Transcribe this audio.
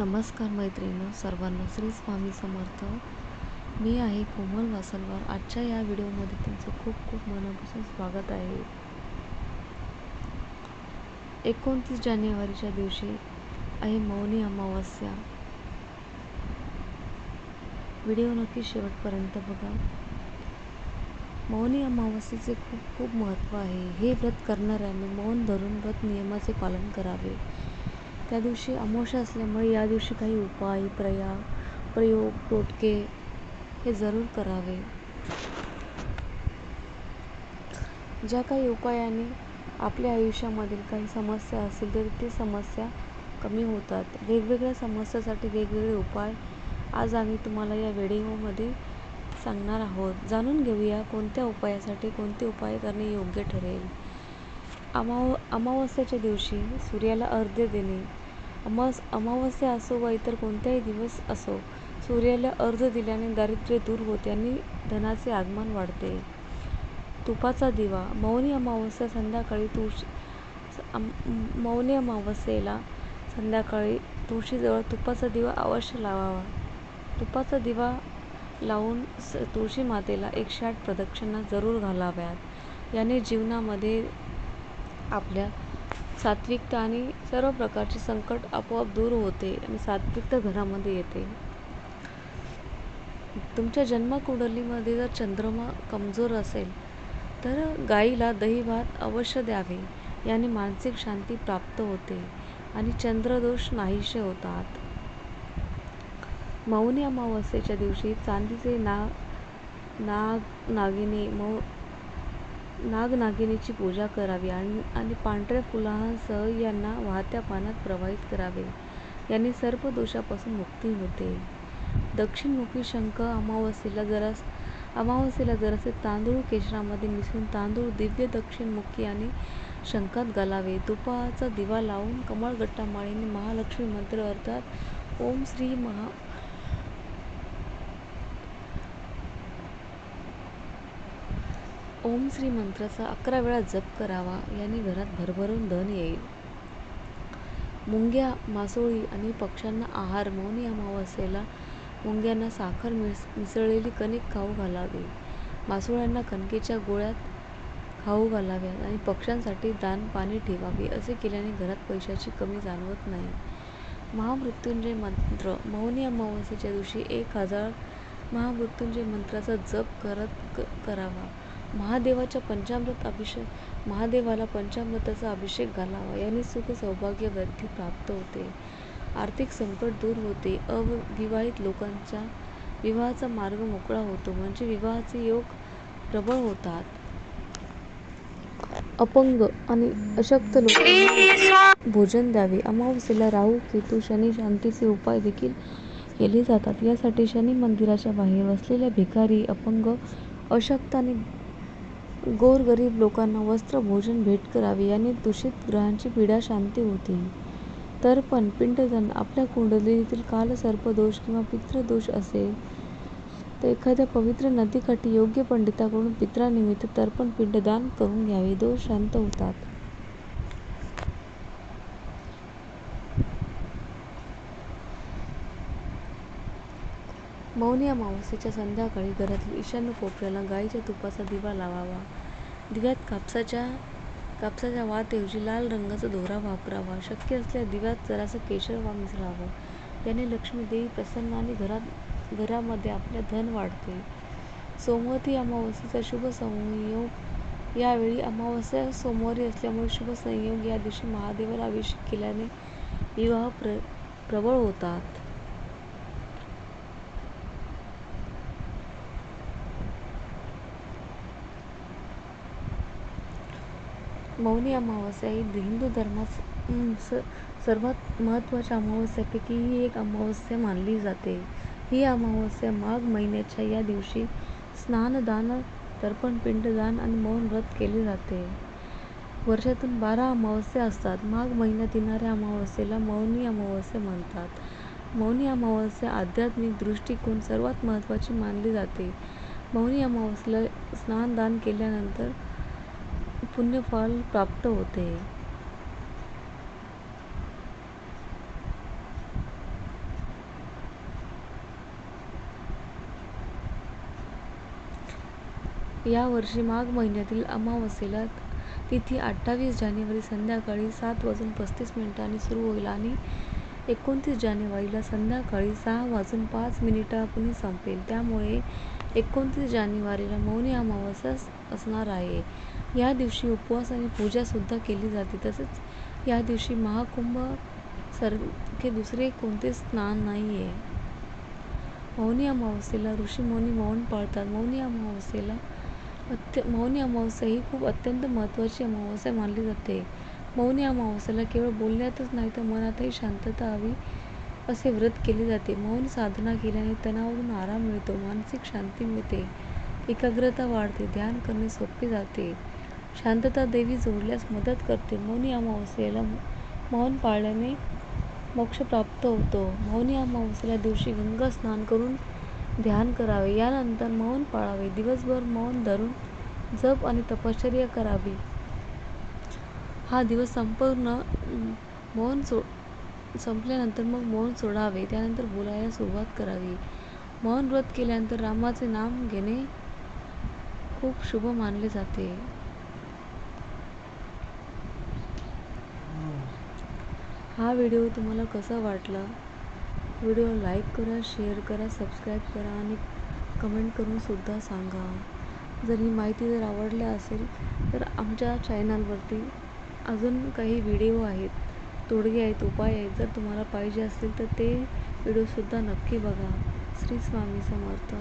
नमस्कार मैत्रिणी सर्वांना श्री स्वामी समर्थ. मी आहे कोमल वासलवार. आजच्या या व्हिडिओमध्ये तुमचं खूप खूप मनापासून स्वागत आहे. एकोणतीस जानेवारीच्या दिवशी आहे मौनी अमावस्या. व्हिडिओ नक्की शेवटपर्यंत बघा. मौनी अमावस्येचे खूप खूप महत्त्व आहे. हे व्रत करणाऱ्यांनी मौन धरून व्रत नियमाचे पालन करावे. त्या दिवशी अमावस्या असल्यामुळे या दिवशी काही उपाय प्रया प्रयोग टोटके हे जरूर करावे. ज्या काही उपायाने आपल्या आयुष्यामधील काही समस्या असतील तर ती समस्या कमी होतात. वेगवेगळ्या समस्यासाठी वेगवेगळे उपाय आज आम्ही तुम्हाला या व्हिडिओमध्ये सांगणार आहोत. जाणून घेऊया कोणत्या उपायासाठी कोणते उपाय करणे योग्य ठरेल. अमाव अमावस्याच्या दिवशी सूर्याला अर्ध्य देणे. अमावस अमावस्या असो वा इतर कोणताही दिवस असो सूर्याला अर्घ्य दिल्याने दारिद्र्य दूर होते आणि धनाचे आगमन वाढते. तुपाचा दिवा. मौनी अमावस्या संध्याकाळी तुळशी मौनी अमावस्येला संध्याकाळी तुळशीजवळ तुपाचा दिवा अवश्य लावावा. तुपाचा दिवा लावून तुळशी मातेला एकशे आठ प्रदक्षिणा जरूर घालाव्यात. याने जीवनामध्ये आपल्या सात्विकता आणि सर्व प्रकारचे संकट आपोआप दूर होते आणि सात्विकता घरामध्ये येते. तुमच्या जन्मकुंडलीमध्ये जर चंद्रमा कमजोर असेल तर गाईला दही भात अवश्य द्यावे. याने मानसिक शांती प्राप्त होते आणि चंद्रदोष नाहीसे होतात. मौनी अमावस्येच्या दिवशी चांदीचे ना नाग नागिनी मौ नागनागिनीची पूजा करावी आणि आणि पांढऱ्या फुलांसह यांना वाहत्या पाण्यात प्रवाहित करावे. याने सर्प दोषापासून मुक्ती होते दक्षिणमुखी शंख अमावस्येला जरास अमावस्येला जरासे तांदूळ केशरामध्ये मिसळून तांदूळ दिव्य दक्षिणमुखी आणि शंखात घालावे. तुपाचा दिवा लावून कमळगट्टा माळीने महालक्ष्मी मंत्र अर्थात ओम श्री महा ओम श्री मंत्राचा अकरा वेळा जप करावा याने घरात भरभरून धन येईल. मुंग्या मासोळी आणि पक्ष्यांना आहार मौनी अमावास्येला मुंग्यांना साखर मिस मिसळलेली कणिक खाऊ घालावी. मासोळ्यांना कणकेच्या गोळ्यात खाऊ घालाव्यात आणि पक्ष्यांसाठी दान पाणी ठेवावे असे केल्याने घरात पैशाची कमी जाणवत नाही. महामृत्युंजय मंत्र. मौनी अमावास्येच्या दिवशी एक हजार महामृत्युंजय मंत्राचा जप करत क करावा. महादेवाच्या पंचामृत अभिषेक महादेवाला पंचामृताचा अभिषेक घालावा. याने सुख सौभाग्य वृद्धी प्राप्त होते. आर्थिक संकट दूर होते. अविवाहित लोकांच्या विवाहाचा मार्ग मोकळा होतो. म्हणजे विवाहाचे योग प्रबळ होतात. अपंग आणि अशक्त लोकांना भोजन द्यावे. अमावस्येला राहू केतू शनी शांतीचे उपाय देखील केले जातात. यासाठी शनी मंदिराच्या बाहेर बसलेल्या भिकारी अपंग अशक्त आणि गोरगरीब लोकांना वस्त्र भोजन भेट करावे याने दूषित ग्रहांची पीडा शांती होते. तर्पण पिंडदान आपल्या कुंडलीतील कालसर्पदोष किंवा पितृदोष असेल तर एखाद्या पवित्र नदीकाठी योग्य पंडिताकडून पितरानिमित्त तर्पण पिंडदान करून घ्यावे. दोष शांत होतात. मौनी अमावस्येच्या संध्याकाळी घरातील ईशान्य कोपऱ्याला गाईच्या तुपाचा दिवा लावावा. दिव्यात कापसाच्या कापसाच्या वातऐवजी लाल रंगाचा दोरा वापरावा. शक्य असल्यास दिव्यात जरासं केशर वा मिसळावं याने लक्ष्मी देवी प्रसन्न आणि घरात घरामध्ये आपले धन वाढते. सोमवती अमावस्येचा शुभ संयोग यावेळी अमावस्या सोमवारी असल्यामुळे शुभ संयोग या दिवशी महादेवाला अभिषेक केल्याने विवाह प्र प्रबळ होतात. मौनी अमावस्या ही हिंदू धर्मात सर्वात महत्त्वाच्या अमावस्यापैकी ही एक अमावस्या मानली जाते. ही अमावस्या माघ महिन्याच्या या दिवशी स्नानदान तर्पण पिंडदान आणि मौन व्रत केले जाते. वर्षातून बारा अमावस्या असतात. माघ महिन्यात येणाऱ्या अमावस्येला मौनी अमावस्या म्हणतात. मौनी अमावस्या आध्यात्मिक दृष्टिकोन सर्वात महत्त्वाची मानली जाते. मौनी अमावस्येला स्नानदान केल्यानंतर पुण्यफल प्राप्त होते. या वर्षी माघ महिन्यातील अमावस्येला तिथी अठ्ठावीस जानेवारी संध्याकाळी सात वाजून पस्तीस मिनिटांनी सुरू होईल आणि एकोणतीस जानेवारीला संध्याकाळी सहा वाजून पाच मिनिटांनी संपेल. त्यामुळे एकोणतीस जानेवारीला मौनी अमावस्या असणार आहे. या दिवशी उपवास आणि पूजासुद्धा केली जाते. तसेच या दिवशी महाकुंभ सारखे दुसरे कोणते स्नान आहे मौनी अमावस्येला ऋषीमुनी मौन पाळतात. मौनी अमावस्येला अत्य मौनी अमावस्या ही खूप अत्यंत महत्त्वाची अमावस्या मानली जाते. मौनी अमावास्येला केवळ बोलण्यातच नाही तर मनातही शांतता हवी असे व्रत केले जाते. मौन साधना केल्याने तणावातून आराम मिळतो, मानसिक शांती मिळते, एकाग्रता वाढते, ध्यान करणे सोपे जाते, शांतता देवी जोडल्यास मदत करते. मौनी अमावास्येला मौन पाळल्याने मोक्ष प्राप्त होतो. मौनी अमावास्येच्या दिवशी गंगा स्नान करून ध्यान करावे. यानंतर मौन पाळावे. दिवसभर मौन धरून जप आणि तपश्चर्या करावी. हा दिवस संपूर्ण मौन सो संपल्यानंतर मग मौन सोडावे. त्यानंतर बोलायला सुरुवात करावी. मौन व्रत केल्यानंतर रामाचे नाम घेणे खूप शुभ मानले जाते. हा व्हिडिओ तुम्हाला कसा वाटला? व्हिडिओ लाईक करा, शेअर करा, सबस्क्राईब करा आणि कमेंट करून सुद्धा सांगा. जर ही माहिती जर आवडली असेल तर आमच्या चॅनलवरती अजून काही व्हिडिओ आहेत, तोडगे आहेत, उपाय आहेत. जर तुम्हाला पाहिजे असतील तर ते व्हिडिओसुद्धा नक्की बघा. श्री स्वामी समर्थ.